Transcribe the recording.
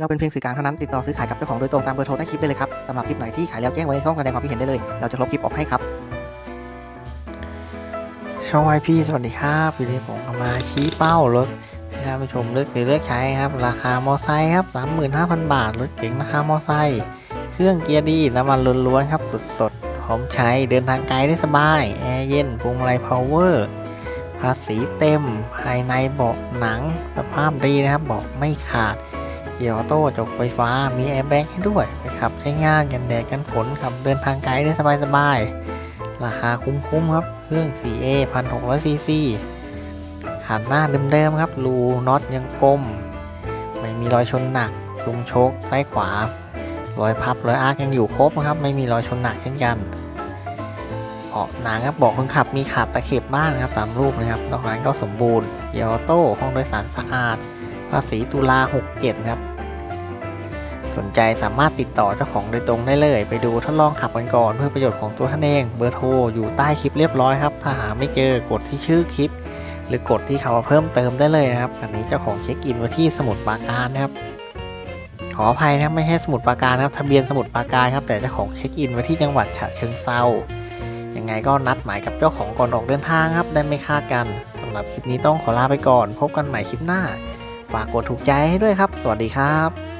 เราเป็นเพียงสื่อกลางเท่านั้นติดต่อซื้อขายกับเจ้าของโดยตรงตามเบอร์โทรใต้คลิปได้เลยครับสำหรับคลิปไหนที่ขายแล้วแจ้งไว้ในช่องแสดงความคิดเห็นได้เลย เราจะลบคลิปออกให้ครับ ช่องไอพีสวัสดีครับวันนี้ผมมาชี้เป้ารถให้ท่านผู้ชมเลือกซื้อเลือกใช้ครับ ราคามอไซค์ครับ 35,000 บาท รถเก๋งราคามอไซค์เครื่องเกียร์ดีน้ำมันล้วนๆครับสดๆพร้อมใช้เดินทางไกลได้สบายแอร์เย็นพวงมาลัยพาวเวอร์ภาษีเต็ม ภายในเบาะหนัง สภาพดีนะครับเบาะไม่ขาด เกียร์ออโต้จกไฟฟ้า มีแอร์แบ็กให้ด้วยนะครับใช้งานกันแดดกันฝนขับเดินทางไกลได้สบายๆ ราคาคุ้มๆครับ เครื่อง 4A 1600 cc ขันหน้าเดิมๆครับ รูน็อตยังกลม ไม่มีรอยชนหนักซุ้มโชคซ้ายขวา รอยพับ รอยอาร์คยังอยู่ครบนะครับ ไม่มีรอยชนหนักเช่นกันเบาะหนังครับเบาะคนขับมีขาดตะเข็บบ้างนะครับตามรูปนะครับนอกนั้นก็สมบูรณ์เกียร์ออโต้ห้องโดยสารสะอาด ภาษีตุลา 67 ครับ นใจสามารถติดต่อเจ้าของโดยตรงได้เลย ไปดูทดลองขับกันก่อนเพื่อประโยชน์ของตัวท่านเอง เบอร์โทรอยู่ใต้คลิปเรียบร้อยครับ ถ้าหาไม่เจอกดที่ชื่อคลิป หรือกดที่คำว่าเพิ่มเติมได้เลยนะครับ อันนี้เจ้าของเช็คอินไว้ที่สมุดปราการนะครับขออภัยนะไม่ใช่สมุดปราการนะครับทะเบียนสมุดปราการครับแต่เจ้าของเช็คอินไว้ที่จังหวัดฉะเชิงเซายังไงก็นัดหมายกับเจ้าของก่อนออกเดินทางครับได้ไม่คาดกันสำหรับคลิปนี้ต้องขอลาไปก่อน พบกันใหม่คลิปหน้า ฝากกดถูกใจให้ด้วยครับ สวัสดีครับ